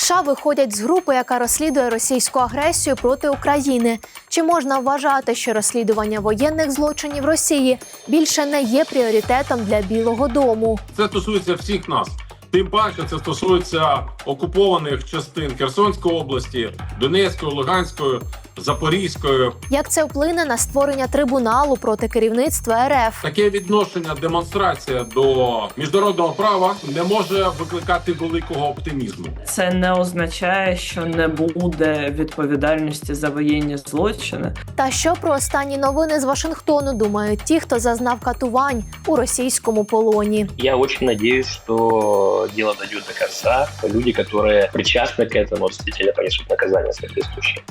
США виходять з групи, яка розслідує російську агресію проти України. Чи можна вважати, що розслідування воєнних злочинів Росії більше не є пріоритетом для Білого Дому? Це стосується всіх нас. Тим паче, це стосується окупованих частин Херсонської області, Донецької, Луганської, Запорізької. Як це вплине на створення трибуналу проти керівництва РФ? Таке відношення, демонстрація до міжнародного права не може викликати великого оптимізму. Це не означає, що не буде відповідальності за воєнні злочини. Та що про останні новини з Вашингтону думають ті, хто зазнав катувань у російському полоні? Я очень надеюсь, что дело дойдет до конца. Люди, которые причастны к этому, действительно понесут наказание соответствующее.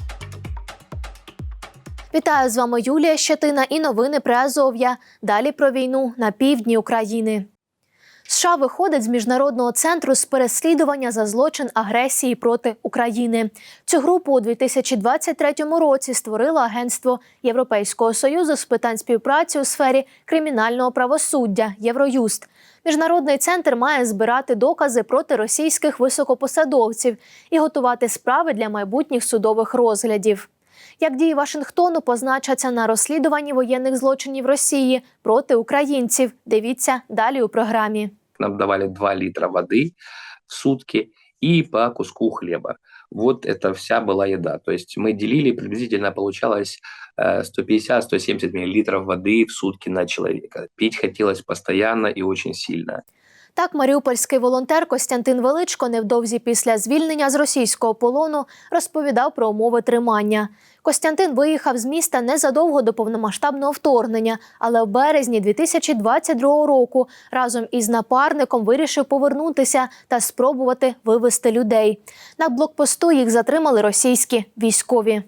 Вітаю з вами Юлія Щетина і новини про Азов'я. Далі про війну на півдні України. США виходить з міжнародного центру з переслідування за злочин агресії проти України. Цю групу у 2023 році створило Агентство Європейського союзу з питань співпраці у сфері кримінального правосуддя Євроюст. Міжнародний центр має збирати докази проти російських високопосадовців і готувати справи для майбутніх судових розглядів Як дії Вашингтону позначаться на розслідуванні воєнних злочинів Росії проти українців? Дивіться далі у програмі. Нам давали 2 литра воды в сутки и по куску хлеба. Вот это вся была еда. То есть мы делили, приблизительно получалось э, 150-170 миллилитров воды в сутки на человека. Пить хотелось постоянно и очень сильно. Так, маріупольський волонтер Костянтин Величко невдовзі після звільнення з російського полону розповідав про умови тримання. Костянтин виїхав з міста незадовго до повномасштабного вторгнення, але в березні 2022 року разом із напарником вирішив повернутися та спробувати вивести людей. На блокпосту їх затримали російські військові.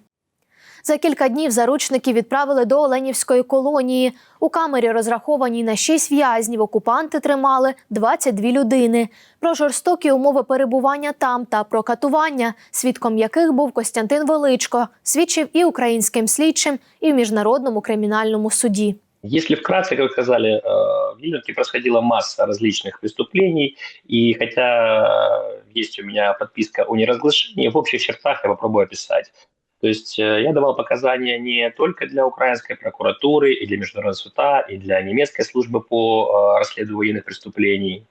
За кілька днів заручники відправили до Оленівської колонії. У камері, розрахованій на шість в'язнів, окупанти тримали 22 людини. Про жорстокі умови перебування там та про катування, свідком яких був Костянтин Величко, свідчив і українським слідчим, і в міжнародному кримінальному суді. Если вкратце, как вы сказали, э, в Вильнюске происходила масса различных преступлений, и хотя есть у меня подписка о неразглашении, в общих чертах я попробую описать. То есть э, я давал показания не только для украинской прокуратуры и для Международного суда, и для немецкой службы по э, расследованию военных преступлений.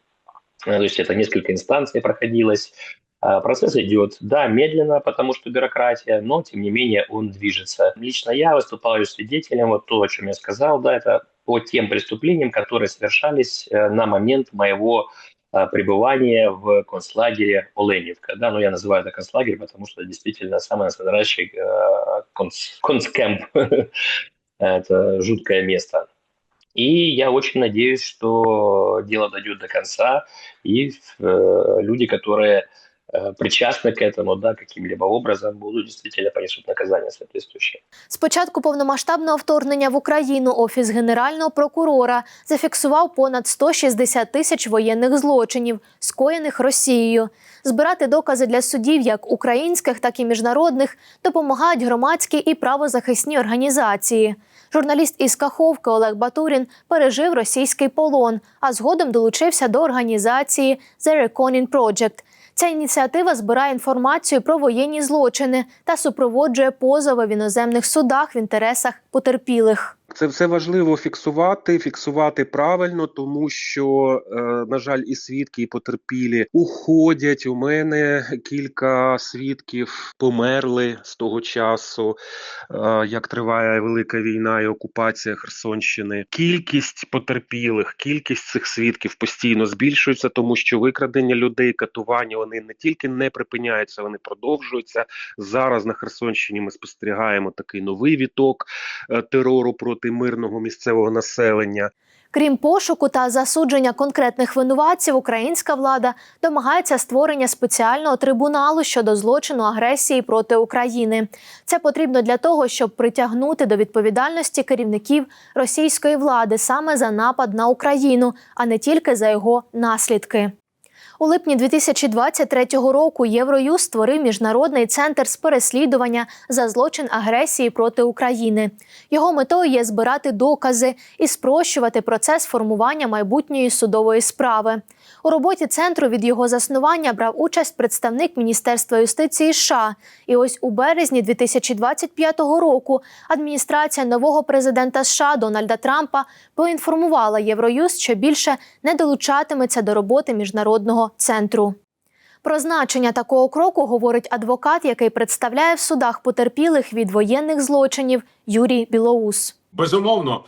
Э, То есть это несколько инстанций проходилось. Процесс идет, да, медленно, потому что бюрократия, но тем не менее он движется. Лично я выступаю свидетелем, вот то, о чем я сказал, да, это по тем преступлениям, которые совершались на момент моего э, пребывания в концлагере Оленевка. Да, но я называю это концлагерь, потому что действительно самый настоящий э, конц, концкемп. это жуткое место. И я очень надеюсь, что дело дойдет до конца, и э, люди, которые причастны к этому, да, каким-либо образом, будут действительно понесут наказание соответствующее. З початку повномасштабного вторгнення в Україну офіс генерального прокурора зафіксував понад 160 тисяч воєнних злочинів, скоєних Росією. Збирати докази для судів, як українських, так і міжнародних, допомагають громадські і правозахисні організації. Журналіст із Каховки Олег Батурін пережив російський полон, а згодом долучився до організації The Reconing Project. Ця ініціатива збирає інформацію про воєнні злочини та супроводжує позови в іноземних судах в інтересах потерпілих. Це все важливо фіксувати, фіксувати правильно, тому що, е, на жаль, і свідки, і потерпілі уходять. У мене кілька свідків померли з того часу, е, як триває велика війна і окупація Херсонщини. Кількість потерпілих, кількість цих свідків постійно збільшується, тому що викрадення людей, катування вони не тільки не припиняються, вони продовжуються. Зараз на Херсонщині ми спостерігаємо такий новий віток е, терору проти мирного місцевого населення. Крім пошуку та засудження конкретних винуватців, українська влада домагається створення спеціального трибуналу щодо злочину агресії проти України. Це потрібно для того, щоб притягнути до відповідальності керівників російської влади саме за напад на Україну, а не тільки за його наслідки. У липні 2023 року Євроюз створив міжнародний центр з переслідування за злочин агресії проти України. Його метою є збирати докази і спрощувати процес формування майбутньої судової справи. У роботі центру від його заснування брав участь представник Міністерства юстиції США. І ось у березні 2025 року адміністрація нового президента США Дональда Трампа поінформувала Євроюст, що більше не долучатиметься до роботи міжнародного центру. Про значення такого кроку говорить адвокат, який представляє в судах потерпілих від воєнних злочинів Юрій Білоус. Безумовно,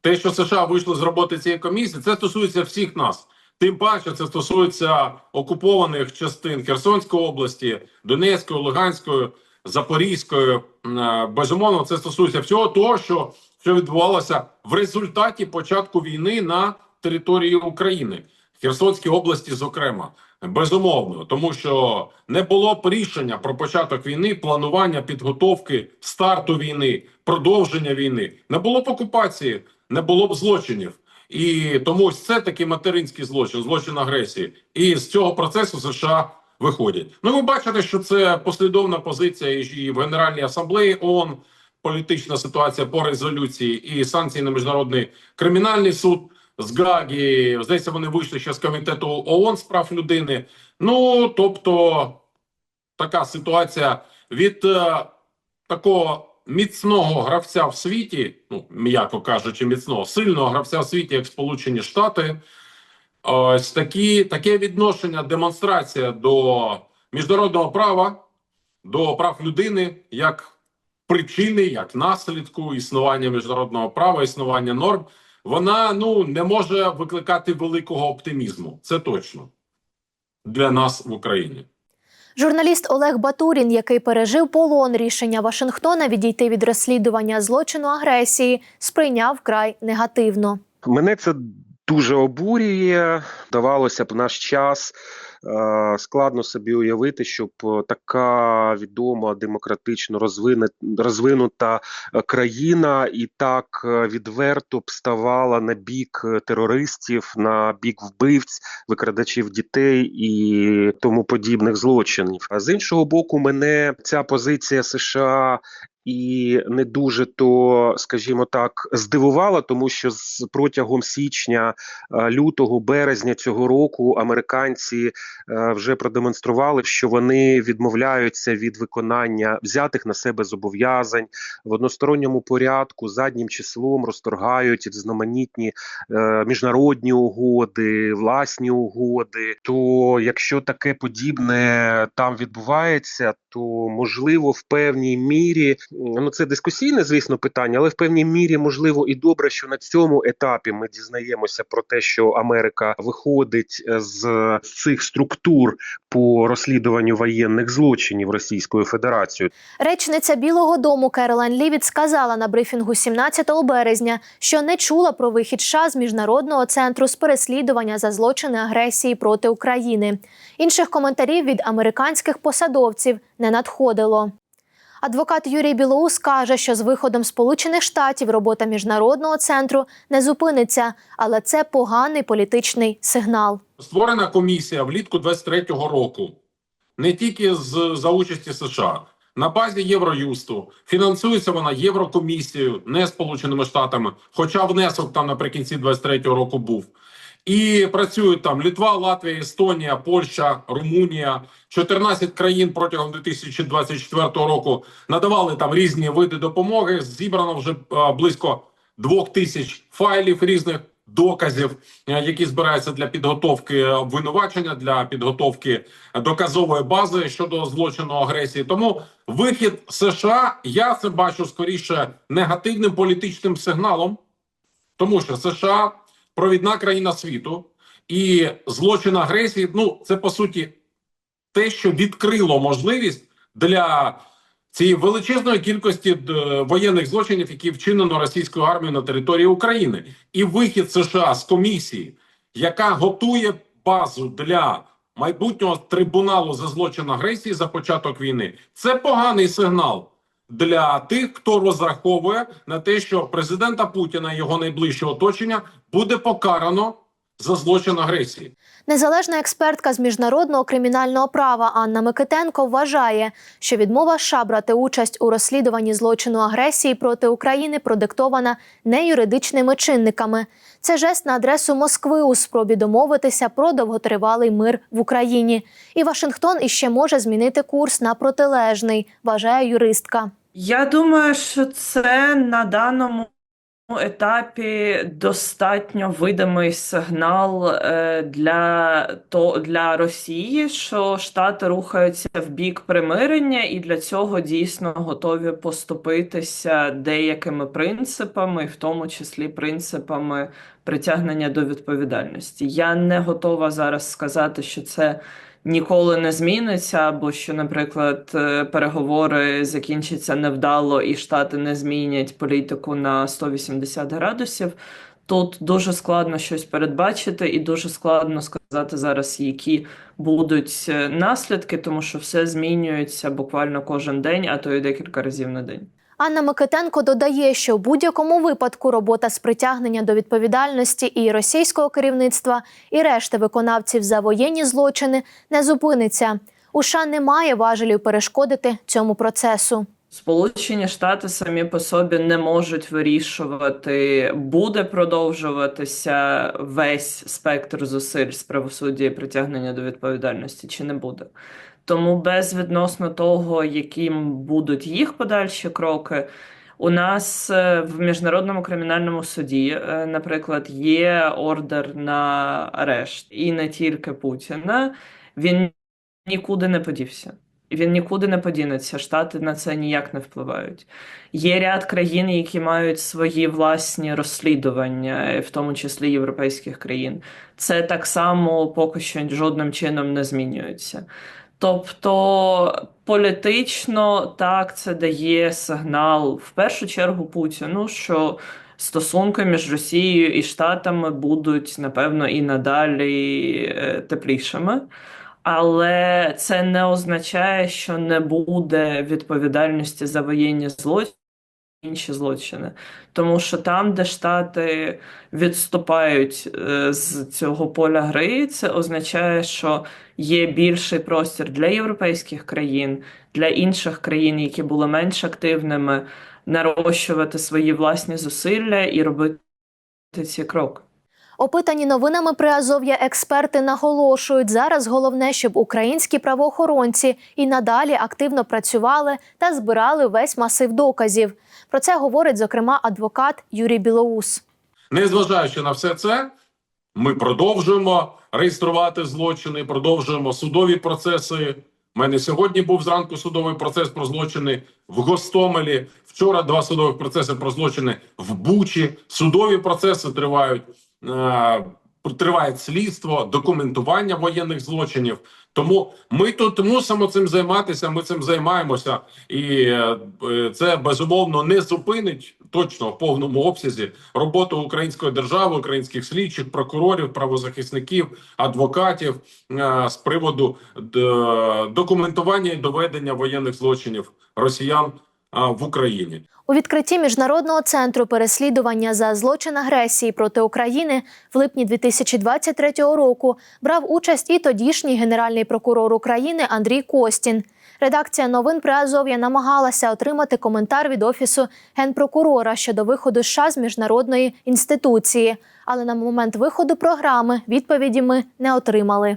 те, що США вийшли з роботи цієї комісії, це стосується всіх нас. Тим паче, це стосується окупованих частин Херсонської області, Донецької, Луганської, Запорізької. Е, Безумовно, це стосується всього того, що, що відбувалося в результаті початку війни на території України, Херсонській області, зокрема. Безумовно, тому що не було б рішення про початок війни, планування підготовки старту війни, продовження війни. Не було б окупації, не було б злочинів. І тому ось це такий материнський злочин, злочин агресії. І з цього процесу США виходять. Ну, ви бачите, що це послідовна позиція і в Генеральній асамблеї ООН, політична ситуація по резолюції і санкції на міжнародний кримінальний суд з Гагі. Здається, вони вийшли ще з комітету ООН з прав людини. Ну тобто така ситуація від е, такого міцного гравця в світі, ну м'яко кажучи, міцного сильного гравця в світі, як Сполучені Штати. Ось такі таке відношення, демонстрація до міжнародного права, до прав людини як причини, як наслідку існування міжнародного права, існування норм. Вона ну не може викликати великого оптимізму. Це точно для нас в Україні. Журналіст Олег Батурін, який пережив полон рішення Вашингтона відійти від розслідування злочину агресії, сприйняв край негативно. Мене це дуже обурює. Давалося б наш час. Е, Складно собі уявити, щоб е, така відома демократично розвинута е, країна і так відверто б ставала на бік терористів, на бік вбивць, викрадачів дітей і тому подібних злочинів. А з іншого боку, мене ця позиція США і не дуже то, скажімо так, здивувала, тому що з протягом січня, е, лютого, березня цього року американці е, вже продемонстрували, що вони відмовляються від виконання взятих на себе зобов'язань в односторонньому порядку заднім числом розторгають різноманітні е, міжнародні угоди, власні угоди. То якщо таке подібне там відбувається, то можливо в певній мірі ну це дискусійне, звісно, питання, але в певній мірі можливо і добре, що на цьому етапі ми дізнаємося про те, що Америка виходить е, з цих структур по розслідуванню воєнних злочинів Російською Федерацією. Речниця Білого Дому Керолайн Лівіт сказала на брифінгу 17 березня, що не чула про вихід США з міжнародного центру з переслідування за злочини агресії проти України. Інших коментарів від американських посадовців не надходило. Адвокат Юрій Білоус каже, що з виходом Сполучених Штатів робота міжнародного центру не зупиниться, але це поганий політичний сигнал. Створена комісія влітку 23-го року, не тільки з за участі США, на базі Євроюсту. Фінансується вона Єврокомісією, не Сполученими Штатами, хоча внесок там наприкінці 23-го року був. І працюють там Літва, Латвія, Естонія, Польща, Румунія, 14 країн протягом 2024 року надавали там різні види допомоги. Зібрано вже е, близько двох тисяч файлів різних доказів, е, які збираються для підготовки обвинувачення, для підготовки доказової бази щодо злочину агресії. Тому вихід США я це бачу скоріше негативним політичним сигналом, тому що США провідна країна світу і злочин агресії. Ну це по суті те, що відкрило можливість для цієї величезної кількості воєнних злочинів, які вчинено російською армією на території України, і вихід США з комісії, яка готує базу для майбутнього трибуналу за злочин агресії за початок війни, це поганий сигнал. Для тих, хто розраховує на те, що президента Путіна і його найближче оточення буде покарано за злочин агресії. Незалежна експертка з міжнародного кримінального права Анна Микитенко вважає, що відмова США брати участь у розслідуванні злочину агресії проти України продиктована не юридичними чинниками. Це жест на адресу Москви у спробі домовитися про довготривалий мир в Україні. І Вашингтон іще може змінити курс на протилежний, вважає юристка. Я думаю, що це на даному етапі достатньо видимий сигнал е, для, то, для Росії, що Штати рухаються в бік примирення, і для цього дійсно готові поступитися деякими принципами, в тому числі принципами притягнення до відповідальності. Я не готова зараз сказати, що це ніколи не зміниться, або що, наприклад, е, переговори закінчаться невдало і Штати не змінять політику на 180 градусів. Тут дуже складно щось передбачити, і дуже складно сказати зараз, які будуть е, наслідки, тому що все змінюється буквально кожен день, а то й декілька разів на день. Анна Микитенко додає, що в будь-якому випадку робота з притягнення до відповідальності і російського керівництва, і решти виконавців за воєнні злочини не зупиниться. У США немає важелів перешкодити цьому процесу. Сполучені Штати самі по собі не можуть вирішувати, буде продовжуватися весь спектр зусиль з правосуддя і притягнення до відповідальності, чи не буде. Тому безвідносно того, яким будуть їх подальші кроки, у нас е, в міжнародному кримінальному суді, е, наприклад, є ордер на арешт, і не тільки Путіна. Він нікуди не подівся. Він нікуди не подінеться. Штати на це ніяк не впливають. Є ряд країн, які мають свої власні розслідування, в тому числі європейських країн. Це так само поки що жодним чином не змінюється. Тобто політично так це дає сигнал в першу чергу Путіну, що стосунки між Росією і Штатами будуть напевно і надалі е, теплішими. Але це не означає, що не буде відповідальності за воєнні злочини, інші злочини. Тому що там, де Штати відступають е, з цього поля гри, це означає, що є більший простір для європейських країн, для інших країн, які були менш активними, нарощувати свої власні зусилля і робити ці кроки. Опитані новинами Приазов'я експерти наголошують, зараз головне, щоб українські правоохоронці і надалі активно працювали та збирали весь масив доказів. Про це говорить зокрема адвокат Юрій Білоус. Незважаючи на все це, ми продовжуємо реєструвати злочини, продовжуємо судові процеси. У мене сьогодні був зранку судовий процес про злочини в Гостомелі. Вчора два судових процеси про злочини в Бучі. Судові процеси тривають. Е, Триває слідство, документування воєнних злочинів. Тому ми тут мусимо цим займатися. Ми цим займаємося, і е, е, це безумовно не зупинить точно в повному обсязі роботу української держави, українських слідчих, прокурорів, правозахисників, адвокатів з приводу документування і доведення воєнних злочинів росіян в Україні. У відкритті міжнародного центру переслідування за злочин агресії проти України в липні 2023 року брав участь і тодішній генеральний прокурор України Андрій Костін. Редакція новин Приазов'я намагалася отримати коментар від офісу генпрокурора щодо виходу США з міжнародної інституції, але на момент виходу програми відповіді ми не отримали.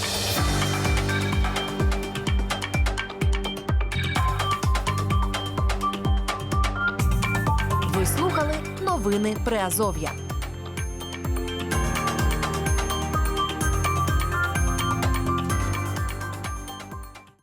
Новини Приазов'я.